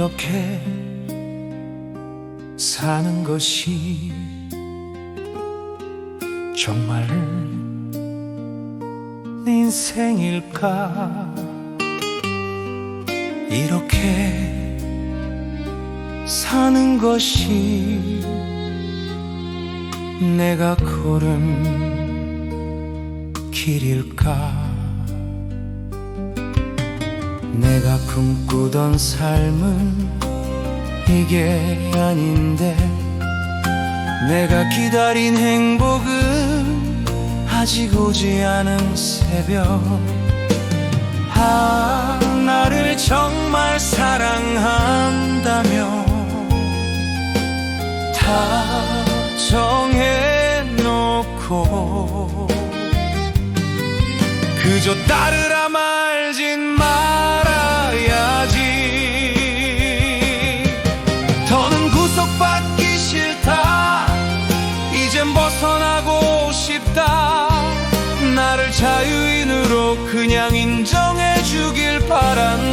이렇게 사는 것이 정말 인생일까? 이렇게 사는 것이 내가 걸은 길일까 내가 꿈꾸던 삶은 이게 아닌데 내가 기다린 행복은 아직 오지 않은 새벽. 아 나를 정말 사랑한다며 다 정해놓고 그저 따르라 말진 그냥 인정해 주길 바란다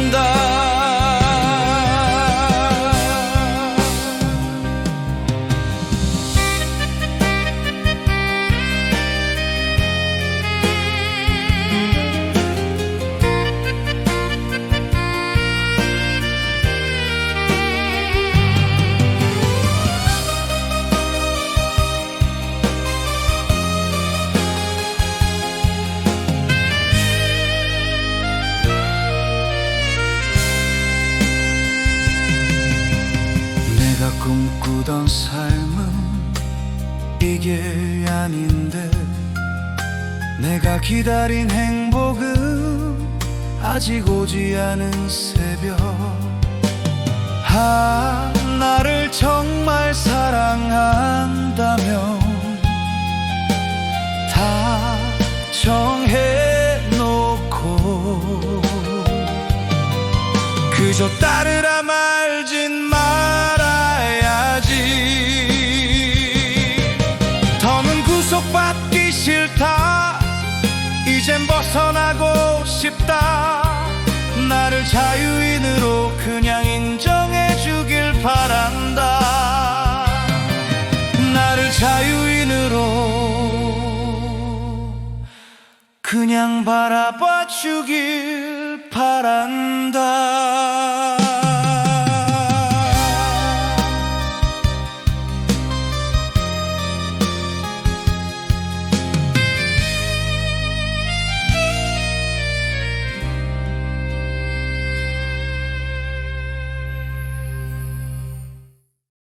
꿈꾸던 삶은 이게 아닌데 내가 기다린 행복은 아직 오지 않은 새벽. 아 나를 정말 사랑한다면 다 정해 놓고 그저 따르라 말 이젠 벗어나고 싶다. 나를 자유인으로 그냥 인정해 주길 바란다. 나를 자유인으로 그냥 바라봐 주길 바란다